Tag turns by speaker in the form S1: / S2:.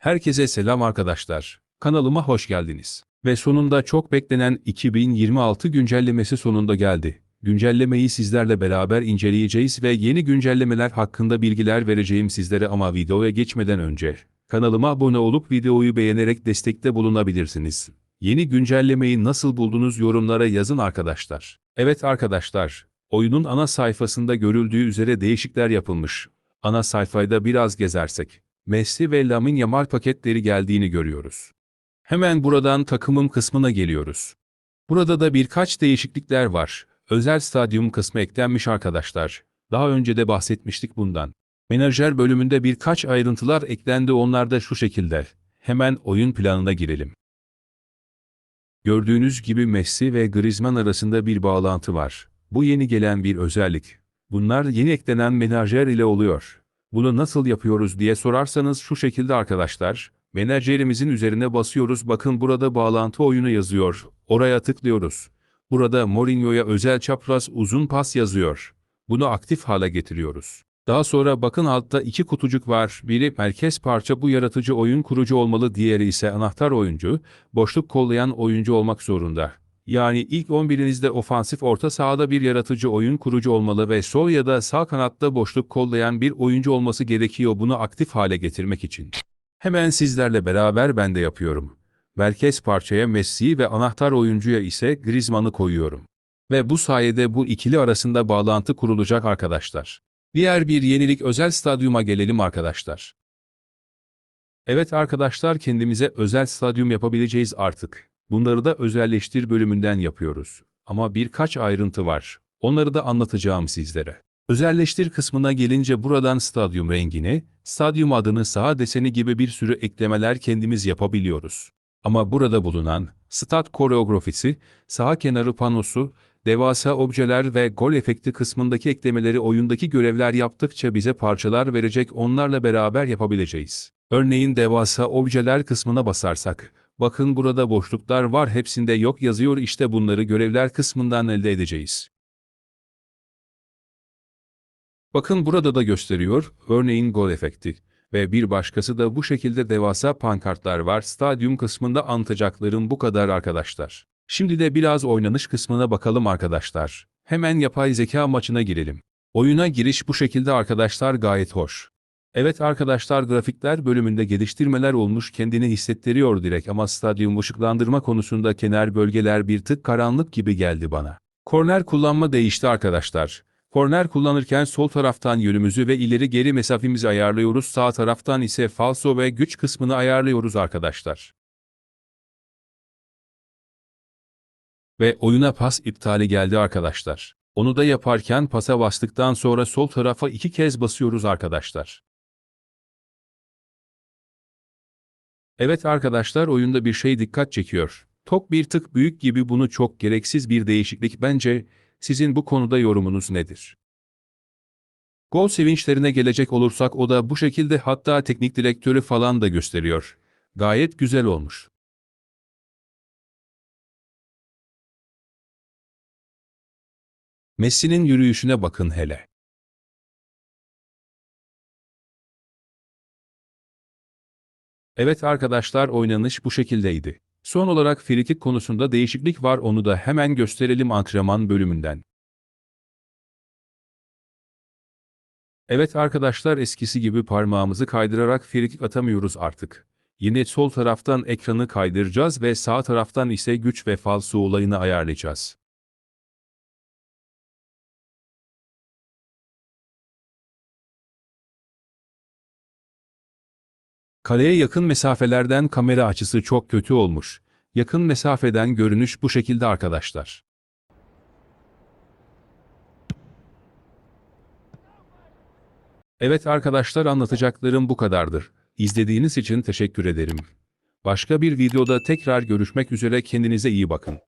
S1: Herkese selam arkadaşlar. Kanalıma hoş geldiniz. Ve sonunda çok beklenen 2026 güncellemesi sonunda geldi. Güncellemeyi sizlerle beraber inceleyeceğiz ve yeni güncellemeler hakkında bilgiler vereceğim sizlere ama videoya geçmeden önce kanalıma abone olup videoyu beğenerek destekte bulunabilirsiniz. Yeni güncellemeyi nasıl buldunuz yorumlara yazın arkadaşlar. Evet arkadaşlar, oyunun ana sayfasında görüldüğü üzere değişiklikler yapılmış. Ana sayfayda biraz gezersek, Messi ve Lamine Yamal paketleri geldiğini görüyoruz. Hemen buradan takımım kısmına geliyoruz. Burada da birkaç değişiklikler var. Özel stadyum kısmı eklenmiş arkadaşlar. Daha önce de bahsetmiştik bundan. Menajer bölümünde birkaç ayrıntılar eklendi onlar da şu şekilde. Hemen oyun planına girelim. Gördüğünüz gibi Messi ve Griezmann arasında bir bağlantı var. Bu yeni gelen bir özellik. Bunlar yeni eklenen menajer ile oluyor. Bunu nasıl yapıyoruz diye sorarsanız şu şekilde arkadaşlar. Menajerimizin üzerine basıyoruz bakın burada bağlantı oyunu yazıyor. Oraya tıklıyoruz. Burada Mourinho'ya özel çapraz uzun pas yazıyor. Bunu aktif hale getiriyoruz. Daha sonra bakın altta iki kutucuk var. Biri merkez parça bu yaratıcı oyun kurucu olmalı, diğeri ise anahtar oyuncu, boşluk kollayan oyuncu olmak zorunda. Yani ilk 11'inizde ofansif orta sahada bir yaratıcı oyun kurucu olmalı ve sol ya da sağ kanatta boşluk kollayan bir oyuncu olması gerekiyor bunu aktif hale getirmek için. Hemen sizlerle beraber ben de yapıyorum. Merkez parçaya Messi'yi ve anahtar oyuncuya ise Griezmann'ı koyuyorum. Ve bu sayede bu ikili arasında bağlantı kurulacak arkadaşlar. Diğer bir yenilik özel stadyuma gelelim arkadaşlar. Evet arkadaşlar kendimize özel stadyum yapabileceğiz artık. Bunları da özelleştir bölümünden yapıyoruz. Ama birkaç ayrıntı var. Onları da anlatacağım sizlere. Özelleştir kısmına gelince buradan stadyum rengini, stadyum adını saha deseni gibi bir sürü eklemeler kendimiz yapabiliyoruz. Ama burada bulunan stat koreografisi, saha kenarı panosu, devasa objeler ve gol efekti kısmındaki eklemeleri oyundaki görevler yaptıkça bize parçalar verecek onlarla beraber yapabileceğiz. Örneğin devasa objeler kısmına basarsak, bakın burada boşluklar var hepsinde yok yazıyor işte bunları görevler kısmından elde edeceğiz. Bakın burada da gösteriyor, örneğin gol efekti. Ve bir başkası da bu şekilde devasa pankartlar var. Stadyum kısmında anlatacaklarım bu kadar arkadaşlar. Şimdi de biraz oynanış kısmına bakalım arkadaşlar. Hemen yapay zeka maçına girelim. Oyuna giriş bu şekilde arkadaşlar gayet hoş. Evet arkadaşlar grafikler bölümünde geliştirmeler olmuş kendini hissettiriyor direkt ama stadyum ışıklandırma konusunda kenar bölgeler bir tık karanlık gibi geldi bana. Korner kullanma değişti arkadaşlar. Korner kullanırken sol taraftan yönümüzü ve ileri geri mesafemizi ayarlıyoruz. Sağ taraftan ise falso ve güç kısmını ayarlıyoruz arkadaşlar. Ve oyuna pas iptali geldi arkadaşlar. Onu da yaparken pasa bastıktan sonra sol tarafa iki kez basıyoruz arkadaşlar. Evet arkadaşlar oyunda bir şey dikkat çekiyor. Top bir tık büyük gibi bunu çok gereksiz bir değişiklik bence. Sizin bu konuda yorumunuz nedir? Gol sevinçlerine gelecek olursak o da bu şekilde hatta teknik direktörü falan da gösteriyor. Gayet güzel olmuş. Messi'nin yürüyüşüne bakın hele. Evet arkadaşlar oynanış bu şekildeydi. Son olarak frikik konusunda değişiklik var onu da hemen gösterelim antrenman bölümünden. Evet arkadaşlar eskisi gibi parmağımızı kaydırarak frikik atamıyoruz artık. Yine sol taraftan ekranı kaydıracağız ve sağ taraftan ise güç ve falso olayını ayarlayacağız. Kaleye yakın mesafelerden kamera açısı çok kötü olmuş. Yakın mesafeden görünüş bu şekilde arkadaşlar. Evet arkadaşlar anlatacaklarım bu kadardır. İzlediğiniz için teşekkür ederim. Başka bir videoda tekrar görüşmek üzere kendinize iyi bakın.